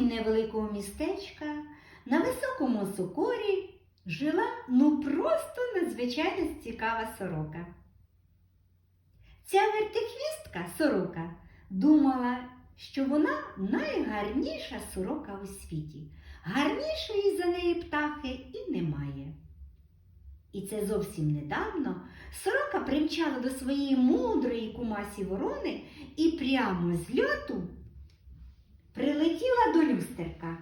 окраїні невеликого містечка на високому сокорі жила ну просто надзвичайно цікава сорока. Ця вертихвістка сорока думала, що вона найгарніша сорока у світі. Гарнішої за неї птахи і немає. І це зовсім недавно сорока примчала до своєї мудрої кумасі ворони і прямо з льоту прилетіла до люстерка.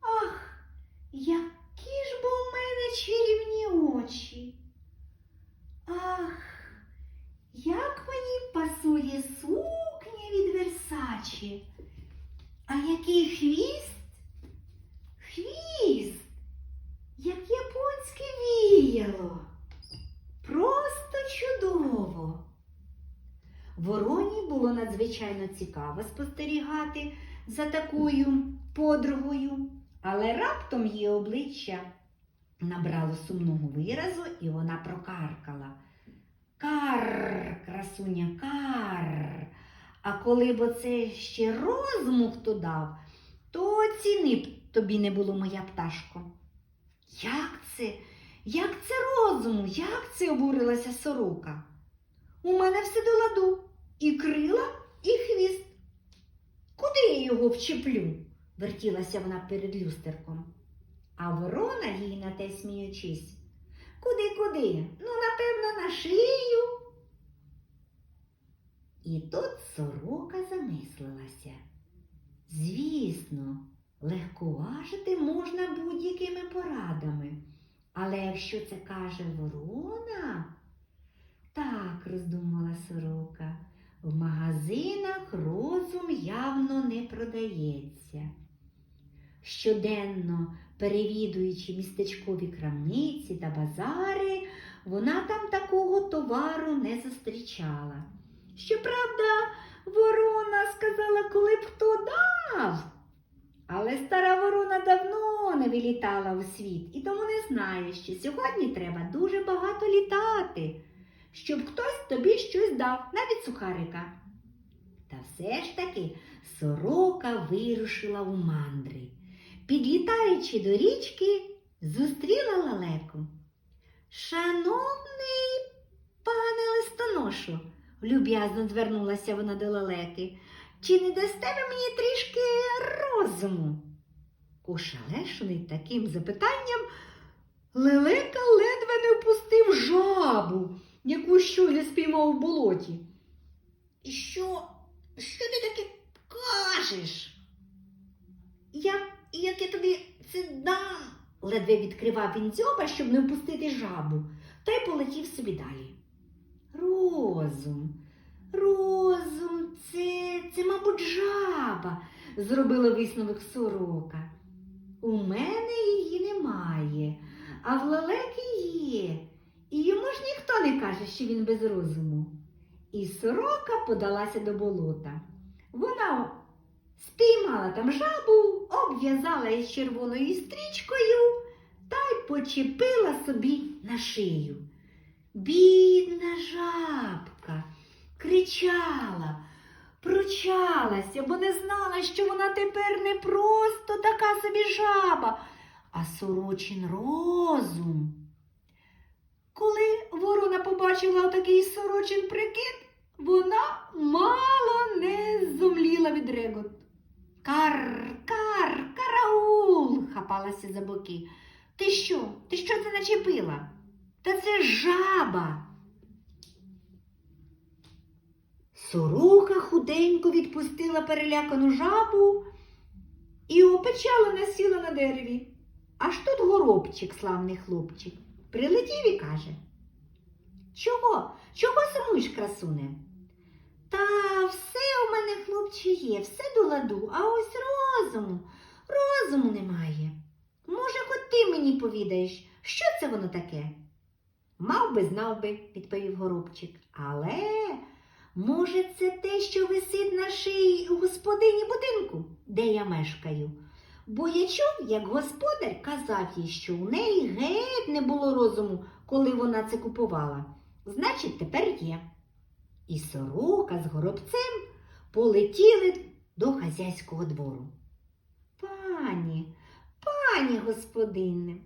Ах, які ж бо в мене чарівні очі. Ах, як мені пасує сукня від Версачі. А який хвіст? Хвіст, як японське віяло. Просто чудово. Вороні було надзвичайно цікаво спостерігати за такою подругою, але раптом її обличчя набрало сумного виразу, і вона прокаркала. Кар, красуня, кар. А коли б оце ще розуму хто дав, то ціни б тобі не було, моя пташко. Як це? Як це розуму? Як це обурилася сорока? У мене все до ладу. І крила, і хвіст. Куди я його вчеплю? вертілася вона перед люстерком. А ворона їй на те сміючись. Куди, куди? Ну, напевно, на шию. І тут сорока замислилася. Звісно, легковажити можна будь-якими порадами. Але якщо це каже ворона, так роздумала сорока, в магазинах розум явно не продається. Щоденно перевідуючи містечкові крамниці та базари, вона там такого товару не зустрічала. Щоправда, ворона сказала, коли б хто дав. Але стара ворона давно не вилітала у світ і тому не знає, що сьогодні треба дуже багато літати, щоб хтось тобі щось дав, навіть сухарика. Все ж таки сорока вирушила у мандри. Підлітаючи до річки, зустріла лалеку. Шановний пане листоношу, люб'язно звернулася вона до лалеки. Чи не дасте ви мені трішки розуму? Ошелешений таким запитанням, лелека ледве не впустив жабу, яку щойно спіймав у болоті. І що? Що ти таке кажеш? Я, як я тобі це дам? ледве відкривав він дзьоба, щоб не впустити жабу, та й полетів собі далі. Розум, розум, це, це, мабуть, жаба, зробила висновок сорока. У мене її немає, а в лелеки є. І йому ж ніхто не каже, що він без розуму. І сорока подалася до болота. Вона спіймала там жабу, обв'язала її червоною стрічкою та й почепила собі на шию. Бідна жабка кричала, пручалася, бо не знала, що вона тепер не просто така собі жаба, а сорочин розум. Коли ворона побачила такий сорочин прикид, вона мало не зумліла від регот. Кар, кар, караул, хапалася за боки. Ти що? Ти що це начепила? Та це жаба. Сорока худенько відпустила перелякану жабу і опечалена сіла на дереві. Аж тут горобчик, славний хлопчик, прилетів і каже. Чого? Чого сумуєш, красуне? Та все у мене, хлопче, є, все до ладу, а ось розуму, розуму немає. Може, хоч ти мені повідаєш, що це воно таке? Мав би, знав би, відповів горобчик. Але, може, це те, що висить на шиї у господині будинку, де я мешкаю. Бо я чув, як господар казав їй, що у неї геть не було розуму, коли вона це купувала. Значить, тепер є. І сорока з горобцем полетіли до хазяйського двору. Пані, пані господине,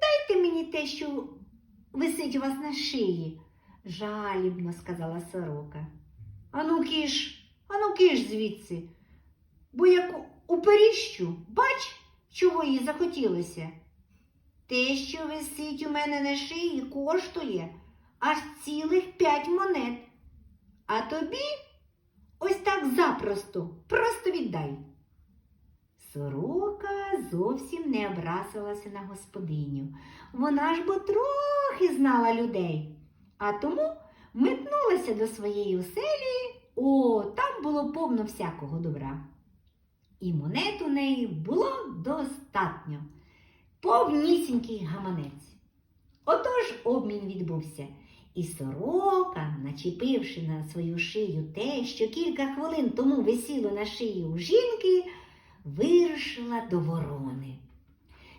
дайте мені те, що висить у вас на шиї, жалібно сказала сорока. Ану киш, ану киш звідси, бо як у періщу, бач, чого їй захотілося. Те, що висить у мене на шиї, коштує аж цілих п'ять монет. А тобі ось так запросто, просто віддай. Сорока зовсім не образилася на господиню. Вона ж бо трохи знала людей, а тому метнулася до своєї оселі. О, там було повно всякого добра. І монет у неї було достатньо. Повнісінький гаманець. Отож обмін відбувся, і сорока, начепивши на свою шию те, що кілька хвилин тому висіло на шиї у жінки, вирушила до ворони.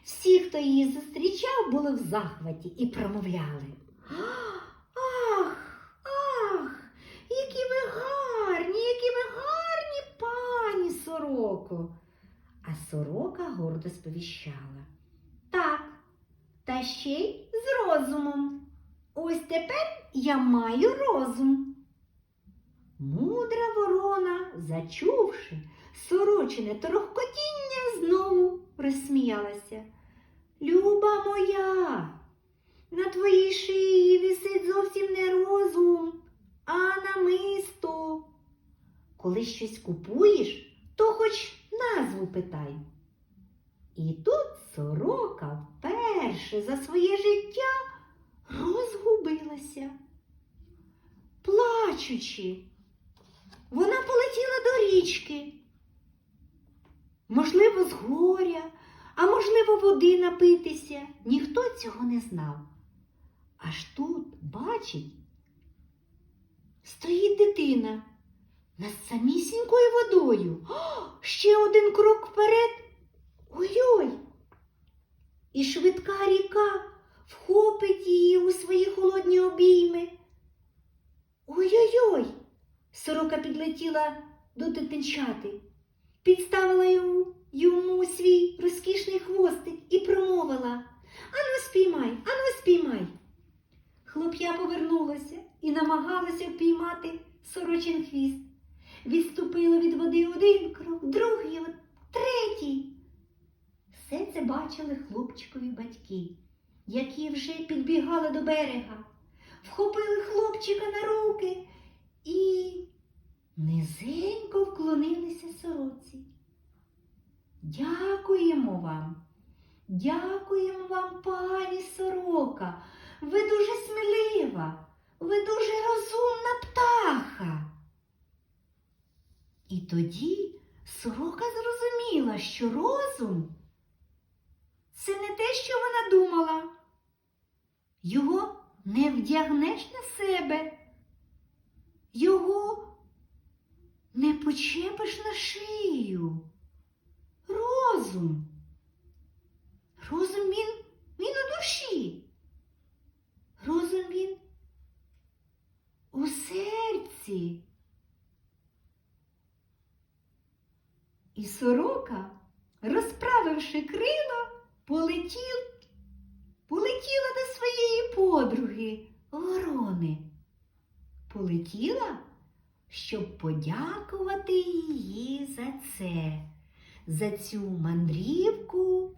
Всі, хто її зустрічав, були в захваті і промовляли. Ах, ах, які ви гарні, які ви гарні, пані сороко. А сорока гордо сповіщала. Так, та ще й з розумом. Ось тепер я маю розум. Мудра ворона, зачувши сорочине торохкотіння, знову розсміялася. Люба моя, на твоїй шиї висить зовсім не розум, а намисто. Коли щось купуєш, то хоч назву питай. І тут сорока вперше за своє життя розгубилася. Плачучи, вона полетіла до річки. Можливо, з горя, а можливо, води напитися. Ніхто цього не знав. Аж тут, бачить, стоїть дитина над самісінькою водою. О, ще один крок вперед. Ой-ой! І швидка ріка вхопить її у свої холодні обійми. Ой-ой-ой! Сорока підлетіла до дитинчати, підставила йому, йому свій розкішний хвостик і промовила Ану спіймай, ану спіймай. Хлоп'я повернулося і намагалося впіймати сорочин хвіст. Відступило від води один крок, другий, третій. Все це бачили хлопчикові батьки, які вже підбігали до берега, вхопили хлопчика на руки і низенько вклонилися сороці. Дякуємо вам, дякуємо вам, пані сорока. Ви дуже смілива, ви дуже розумна птаха. І тоді сорока зрозуміла, що розум це не те, що вона думала. Його не вдягнеш на себе, його не почепиш на шию. Розум. Розум він, він у душі. Розум він у серці. І сорока, розправивши крила, полетів, полетіла до своєї подруги ворони. Полетіла, щоб подякувати її за це, за цю мандрівку